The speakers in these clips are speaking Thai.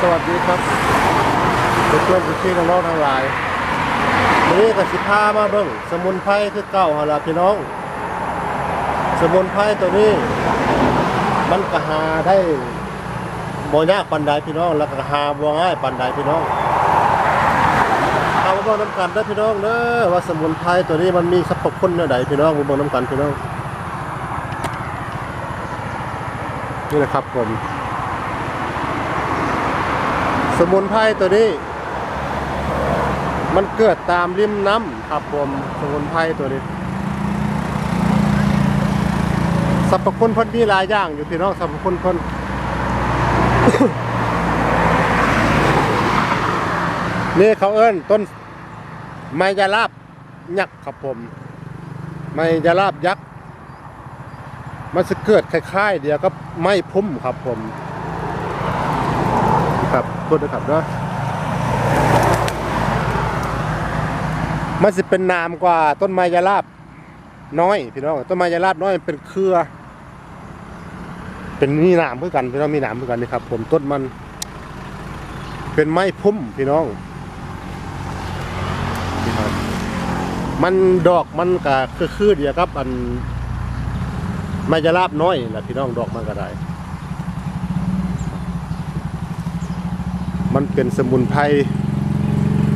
สวัสดีครับเพื่อนๆพี่น้องๆทั้งหลายวันนี้ก็สิพามาเบิ่งสมุนไพรคือเก่าหั่นล่ะพี่น้อง สมุนไพรตัวนี้ มันก็หาได้บ่ยากปานใดพี่น้อง แล้วก็หาบ่ง่ายปานใดพี่น้องเอามาเบิ่งน้ำกันเด้พี่น้องเด้อว่าสมุนไพรตัวนี้มันมีสรรพคุณแนวใดพี่น้องมาเบิ่งน้ำกันพี่น้องนี่นะครับผม สมุนไพรตัวนี้ มันเกิดตามริมน้ำครับผมสมุนไพรตัวนี้สรรพคุณเพ่นมีหลายอย่างอยู่พี่น้องสรรพคุณเพ่นนี่เขาเอิ้นต้นไมยาลาบยักษ์ครับผมไมยาลาบยักษ์มันจะเกิดคล้ายๆ เดียวกับไม้พุ่มครับผม ครับโทษนะครับเนาะมันจะเป็นนามกว่าต้นไม้ยาลาบน้อยพี่น้องต้นไม้ยาลาบน้อยเป็นเครือ เป็นมีหนามเพื่อกันพี่น้องมีหนามเพื่อกันนี่ครับ ผมต้นมัน เป็นไม้พุ่มพี่น้องนี่ครับมันดอกมันก็คือคือเดียวครับ อันไม้ยาลาบน้อยแหละพี่น้องดอกมันก็ได้ มันเป็นสมุนไพร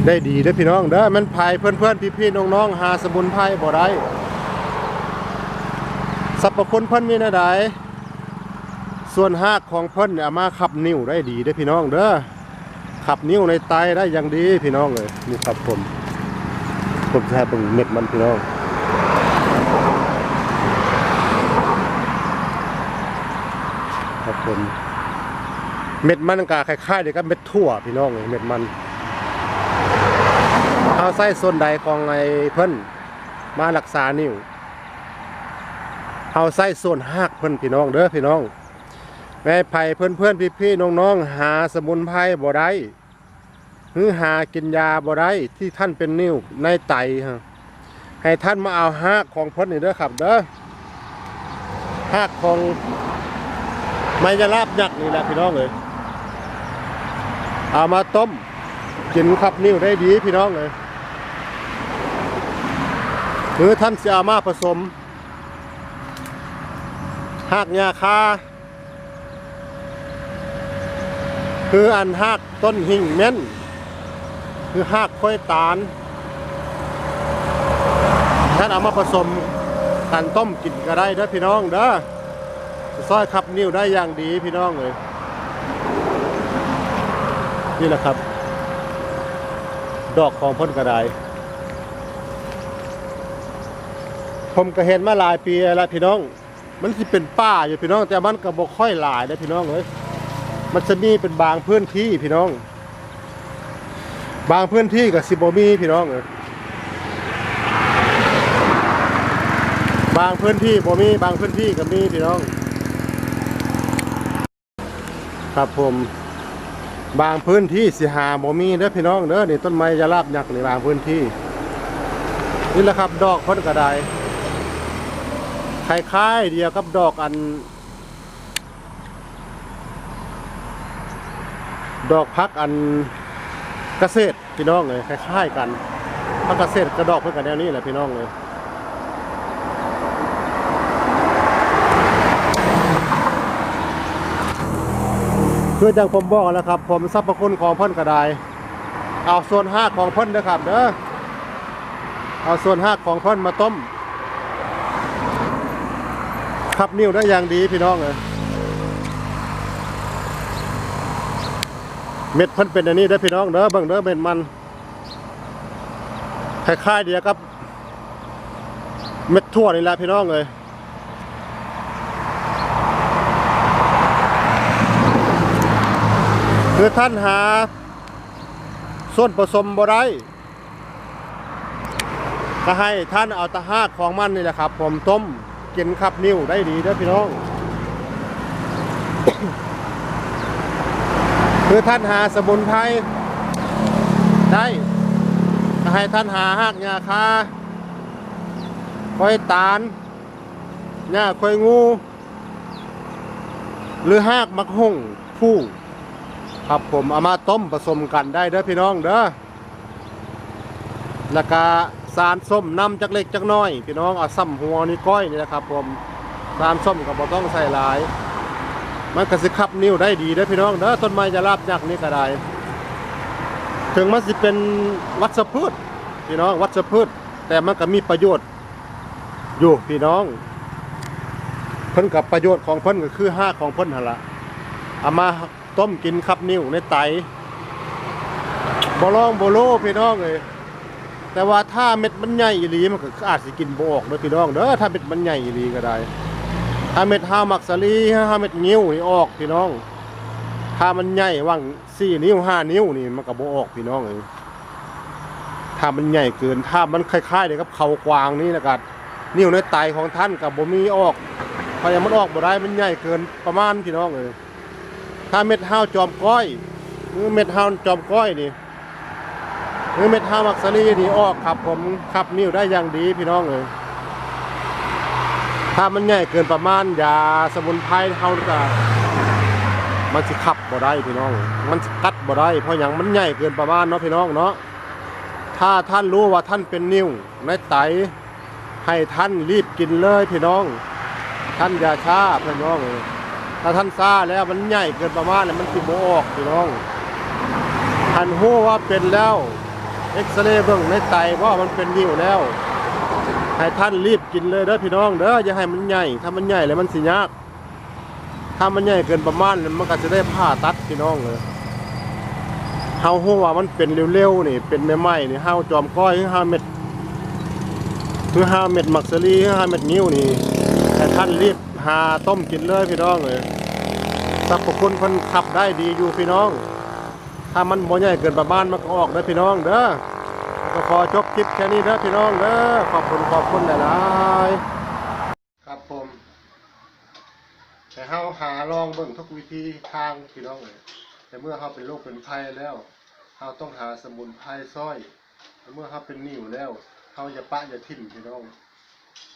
ได้ดีเด้พี่น้องเด้อมันไพรเพื่อนๆพี่ๆน้องหาสมุนไพรบ่ได้สรรพคุณเพิ่อนมีนะใดส่วนหากของเพิ่นเนี่ยเอามาขับนิ้วได้ดีเด้พี่น้องเด้อขับนิ้วในไตได้อย่างดีพี่น้องเลยนี่ครับผมผมแทบเป็นเม็ดมันพี่น้องครับผม เม็ดมันก็คล้ายๆเดียวกับเม็ดถั่วพี่น้องเลยเม็ดมันเอาใส่ส่วนใดของไอ้เพิ่นมารักษานิ้วเอาใส่ส่วนหากเพิ่นพี่น้องเด้อพี่น้องแม่ไผ่เพื่อนๆพี่ๆน้องๆหาสมุนไพรบ่ได้หรือหากินยาบ่ได้ที่ท่านเป็นนิ้วในไตฮะให้ท่านมาเอาหากของเพิ่นนี่เด้อครับเด้อหากของไมยาลาบยักษ์นี่แหละพี่น้องเลย เอามาต้มกินขับนิ้วได้ดีพี่น้องเลยหรือท่านจะเอามาผสมหากยาคาคืออันหากต้นหิ่งเม้นคือหากค่อยตาลท่านเอามาผสมกันต้มกินก็ได้เด้อพี่น้องเด้อซอยขับนิ้วได้อย่างดีพี่น้องเลย นี่แหละครับ ดอกของพ้นกระไดผมก็เห็นมาหลายปีแล้วพี่น้อง มันสิเป็นป่าอยู่พี่น้อง แต่มันก็บ่ค่อยหลายนะพี่น้องเลยมันจะมีเป็นบางพื้นที่พี่น้อง บางพื้นที่กับสิบ่มีพี่น้องเลยบางพื้นที่บ่มีบางพื้นที่ก็มีพี่น้อง ครับผม บางพื้นที่สิหาบ่มีเด้อพี่น้องเด้อนี่ต้นไม้ยาลาบยักษ์ในบางพื้นที่ นี่แหละครับดอกพ้นกระไดคล้ายๆเดียวกับดอกอัน ดอกพักอันเกษตรพี่น้องเลยคล้ายๆกันพักเกษตรกระดอกเพื่อกันแนวนี้แหละพี่น้องเลย เพื่อจังผมบอกแล้วครับ ผมสรรพคุณของเพ่นกระไดเอาส่วนห้าของเพ่นนะครับเด้อเอาส่วนห้าของเพ่นมาต้มขับนิ้วได้อย่างดีพี่น้องเลยเม็ดเพิ่นเป็นอันนี้ได้พี่น้องเด้อเบิ่งเด้อเม็ดมันคล้ายๆเดียวกับ เม็ดทั่วนี่แหละพี่น้องเลย คือท่านหาส่วนผสมบ่ได้ก็ให้ท่านเอาตะหากของมันนี่แหละครับ ผมต้มกินขับนิ้วได้ดีด้อพี่น้อง คือท่านหาสมุนไพรได้ก็ให้ท่านหาหากยาคาคอยตาลหญ้าคอยงู หรือหากมักหุ่งผู้ ครับผมเอามาต้มผสมกันได้เด้อพี่น้องเด้อแล้วก็สารส้มน้ำจักเล็กจักน้อย พี่น้องเอาซ้ำหัวนี่ก้อยนี่นะครับผมสารส้มก็บ่ต้องใส่หลาย มันก็สิขับนิ้วได้ดีเด้อพี่น้องเด้อต้นไม้จะราบยักนี่ก็ได้ถึงมันสิเป็นวัชพืชพี่น้องวัชพืช แต่มันก็มีประโยชน์ อยู่พี่น้อง เพิ่นกับประโยชน์ของเพิ่นก็คือห้าของเพิ่นหั่นละเอามา ต้มกินขับนิ้วในไตบ่ลองบ่โลพี่น้องเอ้ยแต่ว่าถ้าเม็ดมันใหญ่อีหลีมันก็อาจสิกินบออกเด้อพี่น้องเด้อถ้าเม็ดมันใหญ่อีหลีก็ได้ ถ้าเม็ดห้ามักสลีห้าเม็ดงิ้วนี่ออกพี่น้อง ถ้ามันใหญ่ว่างสี่นิ้วห้านิ้วนี่มันก็บออกพี่น้องเอ้ยถ้ามันใหญ่เกินถ้ามันคล้ายๆเดียวกับเขากวางนี่นะครับนิ้วในไตของท่านกับบ่มีออกพอยังมันออกบ่ได้มันใหญ่เกินประมาณพี่น้องเอ้ย ถ้าเม็ดห้าวจอมก้อยหรือเม็ดห้าวจอมก้อยนี่หรือเม็ดห้าวมักสลีนี่ออกครับผมขับนิ้วได้อย่างดีพี่น้องเอ้ยถ้ามันใหญ่เกินประมาณยาสมุนไพรเฮาก็มันสิขับบ่ได้พี่น้อง มันกัดบ่ได้เพราะหยังมันใหญ่เกินประมาณเนาะพี่น้องเนาะถ้าท่านรู้ว่าท่านเป็นนิ่วในไตให้ท่านรีบกินเลยพี่น้อง ท่านอย่าช้าพี่น้องเอ้ย ถ้าท่านซาแล้วมันใหญ่เกินประมาณแล้วมันสิบ่ออกพี่น้องท่านรู้ว่าเป็นแล้วเอ็กซเรย์เบิ่งในไตว่ามันเป็นนิ่วแล้วให้ท่านรีบกินเลยเด้อพี่น้องเด้ออย่าให้มันใหญ่ ถ้ามันใหญ่แล้วมันสิยาก ถ้ามันใหญ่เกินประมาณนั้นมันก็จะได้ผ่าตัดพี่น้องเลยเฮาฮู้ว่ามันเป็นเร็วๆนี่ เป็นใหม่ๆนี่เฮาจอมก้อยห้าเม็ดคือห้าเม็ดมักซะลีห้าเม็ดนิ้วนี่ให้ท่านรีบ หาต้มกินเลยพี่น้องเลยสรรพคุณเพิ่นขับได้ดีอยู่พี่น้อง ถ้ามันบ่ใหญ่เกินประมาณมันก็ออกเด้พี่น้องเด้อก็ขอจบคลิปแค่นี้เด้อพี่น้องเด้อขอบคุณขอบคุณหลายๆครับผมแต่เฮาหาลองเบิ่งทุกวิธีทางพี่น้องเลยแต่เมื่อเฮาเป็นโรคเป็นภัยแล้วเฮาต้องหาสมุนไพรซ้อยเมื่อเฮาเป็นนิ่วแล้วเฮาอย่าปะอย่าทิ่มพี่น้อง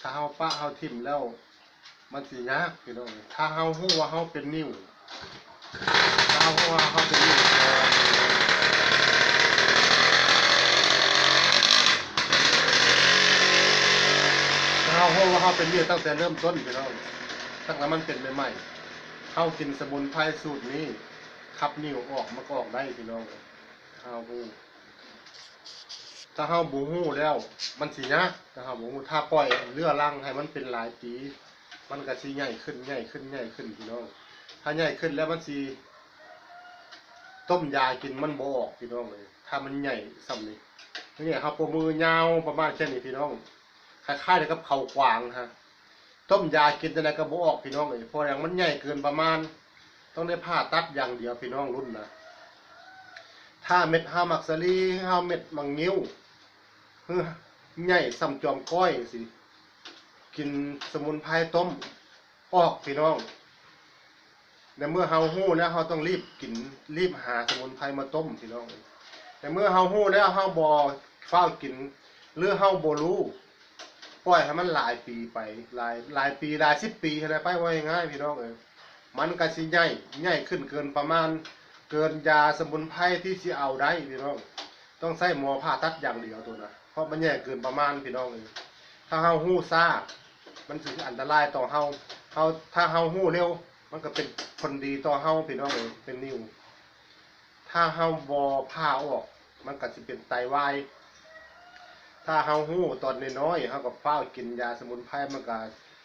ถ้าเฮาปะเฮาทิ่มแล้ว มันสิยากพี่น้องถ้าเฮาฮู้ว่าเฮาเป็นนิ่วถ้าเฮาฮู้ว่าเฮาเป็นนิ่วแล้วเราเพราะว่าเขาเป็นนี่ยตั้งแต่เริ่มต้นพี่น้องตั้งแต่มันเป็นใหม่ๆเขากินสมุนไพรสูตรนี้ขับนิ้วออกมาก็ออกได้พี่น้องเฮาฮู้ถ้าเฮาบูฮู้แล้ว มันสิยากถ้าเฮาบูฮู้ถ้าปล่อยเรือรังให้มันเป็นหลายปี มันก็สิใหญ่ขึ้นใหญ่ขึ้นใหญ่ขึ้นพี่น้อง ถ้าใหญ่ขึ้นแล้วมันสิต้มยากินมันบออกพี่น้องเลย ถ้ามันใหญ่ส่ำนี้นี่ครับปมือยาวประมาณแค่นี้พี่น้อง คล้ายๆกับเขากวางฮะ ต้มยากินอะไรก็บออกพี่น้องเลยเพราะอย่างมันใหญ่เกินประมาณ ต้องได้ผ่าตัดอย่างเดียวพี่น้องรุ่นนะถ้าเม็ดห้ามักสลีห้าเม็ดมังงิ้วเฮ้อใหญ่สำจอมก้อยสิ กินสมุนไพรต้มออกพี่น้องในเมื่อเฮาฮู้แล้วเฮาต้องรีบกินรีบหาสมุนไพรมาต้มพี่น้องแต่เมื่อเฮาฮู้แล้วเฮาบ่เฝ้าวกินหรือเฮาบ่รู้ปล่อยให้มันหลายปีไปหลายหลายปีหลายสิบปีอะไรไปว่าง่ายพี่น้องเอ้ยมันก็สิใหญ่ใหญ่ขึ้นเกินประมาณ เกินยาสมุนไพรที่สิเอาได้พี่น้อง ต้องใช้หมอผ่าตัดอย่างเดียวตัวนะเพราะมันใหญ่เกินประมาณพี่น้องเอ้ยถ้าเฮาหู้ซ่า มันถึงอันตรายต่อเฮาเฮาถ้าเฮาหู้เร็ว มันก็เป็นผลดีต่อเฮาพี่น้องเอยเป็นนิ้วถ้าเฮาบ่ผ่าออก มันก็สิเป็นไตวายถ้าเฮาฮู้ตอนน้อยๆเฮาก็เฝ้ากินยาสมุนไพรมันก็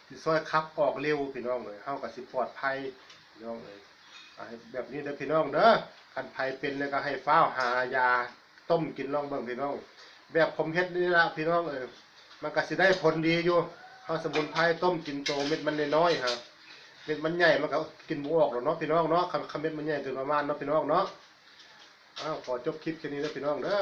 สิช่วยขับออกเร็วพี่น้องเอ้ยเฮาก็สิปลอดภัยพี่น้องเอ้ยแบบนี้เด้อพี่น้องเด้อคันภัยเป็นแล้วก็ให้เฝ้าหายาต้มกินลองเบิ่งพี่น้อง แบบผมเฮ็ดนี่ละพี่น้องเอยมันก็สิได้ผลดีอยู่ เอาสมุนไพรต้มกินโตเม็ดมันน้อยๆฮะเม็ดมันใหญ่มันก็กินบ่ออกหรอกเนาะพี่น้องเนาะคำคันเม็ดมันใหญ่เกินประมาณเนาะพี่น้องเนาะอ้าวขอจบคลิปแค่นี้แล้วพี่น้องเด้อ